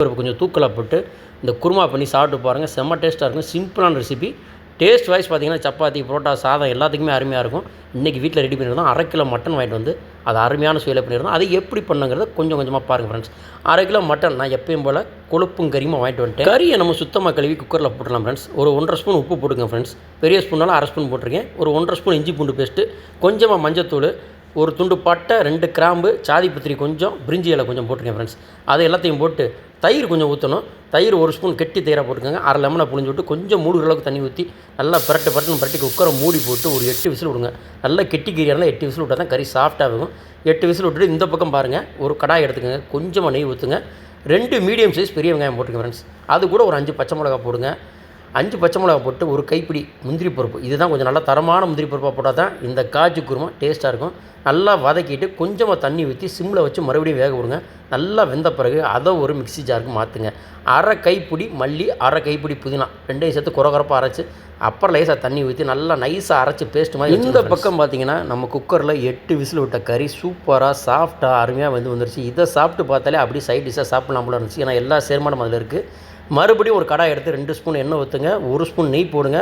பருப்பு கொஞ்சம் தூக்கலாக போட்டு இந்த குருமா பண்ணி சாப்பிட்டு பாருங்கள் செம்ம டேஸ்ட்டாக இருக்கும். சிம்பிளான ரெசிபி டேஸ்ட் வைஸ் பார்த்தீங்கன்னா சப்பாத்தி புரோட்டா சாதம் எல்லாத்துக்குமே அருமையாக இருக்கும். இன்றைக்கி வீட்டில் ரெடி பண்ணியிருந்தோம் அரை கிலோ மட்டன் வாங்கிட்டு வந்து அது அருமையான சுவையில் பண்ணியிருந்தோம் அதை எப்படி பண்ணுங்கிறத கொஞ்சம் கொஞ்சமாக பாருங்கள் ஃப்ரெண்ட்ஸ் அரை கிலோ மட்டன் நான் எப்பயும் போல் கொழுப்பும் கறியுமா வாங்கிட்டு வந்துட்டேன். கறியை நம்ம சுத்தமாக கழுவி குக்கரில் போட்டுடலாம் ஃப்ரெண்ட்ஸ் ஒரு ஒன்றரை ஸ்பூன் உப்பு போட்டுங்க ஃப்ரெண்ட்ஸ் பெரிய ஸ்பூனாலும் அரை ஸ்பூன் போட்டிருக்கேன். ஒரு ஒன்றரை ஸ்பூன் இஞ்சி பூண்டு பேஸ்ட்டு கொஞ்சமாக மஞ்சத்தூள் ஒரு துண்டு பட்டை ரெண்டு கிராம்பு சாதிப்பத்திரி கொஞ்சம் பிரிஞ்சி இலை கொஞ்சம் போட்டுருக்கேன் ஃப்ரெண்ட்ஸ் அதை எல்லாத்தையும் போட்டு தயிர் கொஞ்சம் ஊற்றணும் தயிர் ஒரு ஸ்பூன் கெட்டி தயிராக போட்டுக்கோங்க அரை லெமனை புழிஞ்சு விட்டு கொஞ்சம் மூடுகிற அளவுக்கு தண்ணி ஊற்றி நல்லா பரட்டு பரட்டுன்னு பரட்டி குக்கரை மூடி போட்டு ஒரு எட்டு விசில் விடுங்க. நல்லா கெட்டி கீரியாக இருந்தால் எட்டு விசில் விட்டால் தான் கறி சாஃப்டாக இருக்கும் எட்டு விசில் விட்டுட்டு இந்த பக்கம் பாருங்கள் ஒரு கடாய் எடுத்துக்கோங்க. கொஞ்சமாக நெய் ஊற்றுங்க ரெண்டு மீடியம் சைஸ் பெரிய வெங்காயம் போட்டுங்க ஃப்ரெண்ட்ஸ் அது கூட ஒரு அஞ்சு பச்சை மிளகா போடுங்க. அஞ்சு பச்சை மிளகா போட்டு ஒரு கைப்பிடி முந்திரி பருப்பு. இதுதான் கொஞ்சம் நல்லா தரமான முந்திரி பருப்பாக போட்டால் தான் இந்த காஜு குருமா டேஸ்ட்டாக இருக்கும். நல்லா வதக்கிட்டு கொஞ்சமாக தண்ணி ஊற்றி சிம்மில் வச்சு மறுபடியும் வேக விடுங்க. நல்லா வெந்த பிறகு அதை ஒரு மிக்ஸி ஜாருக்கு மாற்றுங்க அரை கைப்பிடி மல்லி அரை கைப்பிடி புதினா ரெண்டையும் சேர்த்து குறகுறப்பாக அரைச்சி அப்புறம் லேசாக தண்ணி ஊற்றி நல்லா நைஸாக அரைச்சி பேஸ்ட் மாதிரி இந்த பக்கம் பார்த்தீங்கன்னா நம்ம குக்கரில் எட்டு விசில் விட்ட கறி சூப்பராக சாஃப்டாக அருமையாக வந்து வந்துருச்சு. இதை சாப்பிட்டு பார்த்தாலே அப்படியே சைட் டிஷ்ஷாக சாப்பிடலாம் போல இருந்துச்சு. ஏன்னா எல்லா சேர்மானம் அதில் இருக்குது மறுபடியும் ஒரு கடாய் எடுத்து ரெண்டு ஸ்பூன் எண்ணெய் ஊற்றுங்க ஒரு ஸ்பூன் நெய் போடுங்க.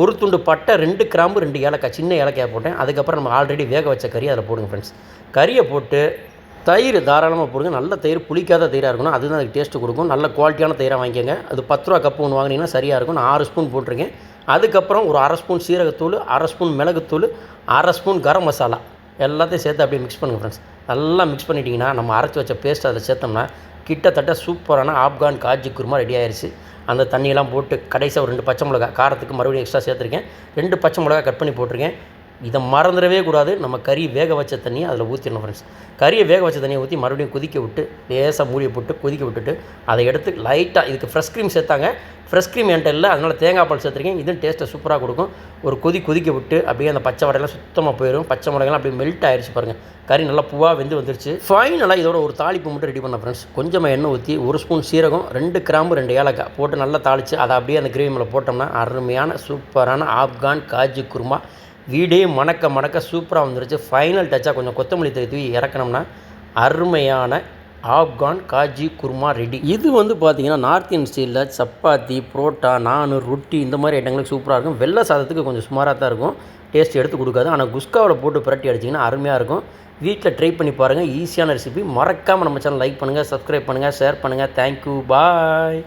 ஒரு துண்டு பட்டை ரெண்டு கிராம்பு ரெண்டு ஏலக்காய் சின்ன ஏலக்காய் போட்டேன். அதுக்கப்புறம் நம்ம ஆல்ரெடி வேக வச்ச கறி அதில் போடுங்க ஃப்ரெண்ட்ஸ் கறியை போட்டு தயிர் தாராளமாக போடுங்க. நல்ல தயிர் புளிக்காத தயிராக இருக்கணும். அதுதான் அதுக்கு டேஸ்ட்டு கொடுக்கும். நல்ல குவாலிட்டியான தயிராக வாங்கிக்கோங்க. அது பத்து ரூபா கப்பு ஒன்று வாங்கினீங்கன்னா சரியாக இருக்கும். நான் ஆறு ஸ்பூன் போட்டிருக்கேன். அதுக்கப்புறம் ஒரு அரை ஸ்பூன் சீரகத்தூள் அரை ஸ்பூன் மிளகுத்தூள் அரை ஸ்பூன் கரம் மசாலா. எல்லாத்தையும் சேர்த்து அப்படியே மிக்ஸ் பண்ணுங்கள் ஃப்ரெண்ட்ஸ் நல்லா மிக்ஸ் பண்ணிட்டீங்கன்னா நம்ம அரைச்சி வச்ச பேஸ்ட் அதில் சேர்த்தோம்னா கிட்டத்தட்ட சூப்பரான ஆப்கான் காஜி குருமா ரெடி ஆயிடுச்சு அந்த தண்ணியெல்லாம் போட்டு கடைசியாக ஒரு ரெண்டு பச்சை மிளகா காரத்துக்கு மறுபடியும் எக்ஸ்ட்ரா சேர்த்துருக்கேன். ரெண்டு பச்சை மிளகா கட் பண்ணி போட்டிருக்கேன். இதை மறந்துடவே கூடாது. நம்ம கறி வேக வச்ச தண்ணியை அதில் ஊற்றிடணும் ஃப்ரெண்ட்ஸ் கறியை வேக வச்ச தண்ணியை ஊற்றி மறுபடியும் கொதிக்க விட்டு லேசாக மூடியை போட்டு கொதிக்க விட்டுட்டு அதை எடுத்து லைட்டாக இதுக்கு ஃப்ரெஷ் க்ரீம் சேர்த்தாங்க. ஃப்ரெஷ் க்ரீம் என்கிட்ட இல்லை. அதனால் தேங்காய் பால் சேர்த்துருக்கேன். இதுவும் டேஸ்ட்டை சூப்பராக கொடுக்கும். ஒரு கொதி கொதிக்க விட்டு அப்படியே அந்த பச்சை வடையெல்லாம் சுத்தமாக போயிடும் பச்சை மிளகாலாம் அப்படியே மெல்ட் ஆயிடுச்சு பாருங்கள் கறி நல்லா பூவாக வெந்து வந்துருச்சு. ஃபைனலாக இதோட ஒரு தாளிப்பு மட்டும் ரெடி பண்ண ஃப்ரெண்ட்ஸ் கொஞ்சமாக எண்ணெய் ஊற்றி ஒரு ஸ்பூன் சீரகம் ரெண்டு கிராம்பு ரெண்டு ஏலக்காய் போட்டு நல்லா தாளித்து அதை அப்படியே அந்த கிரேவி மேலே போட்டோம்னா அருமையான சூப்பரான ஆப்கான் காஜி குருமா. வீடே மணக்க மணக்க சூப்பராக வந்துருச்சு. ஃபைனல் டச்சாக கொஞ்சம் கொத்தமல்லி தூவி இறக்கணும்னா அருமையான ஆப்கான் காஜி குருமா ரெடி. இது வந்து பார்த்தீங்கன்னா நார்த் இந்தியன் ஸ்டைலில் சப்பாத்தி புரோட்டா நான் ரொட்டி இந்த மாதிரி ஐட்டங்களுக்கு சூப்பராக இருக்கும். வெள்ளை சாதத்துக்கு கொஞ்சம் சுமாராக தான் இருக்கும். டேஸ்ட் எடுத்து கொடுக்காது. ஆனால் குஸ்காவில் போட்டு பிரட்டி அடிச்சிங்கன்னா அருமையாக இருக்கும். வீட்டில் ட்ரை பண்ணி பாருங்கள் ஈஸியான ரெசிபி மறக்காமல் நம்ம சேனல் லைக் பண்ணுங்கள் சப்ஸ்கிரைப் பண்ணுங்கள் ஷேர் பண்ணுங்கள் தேங்க்யூ பாய்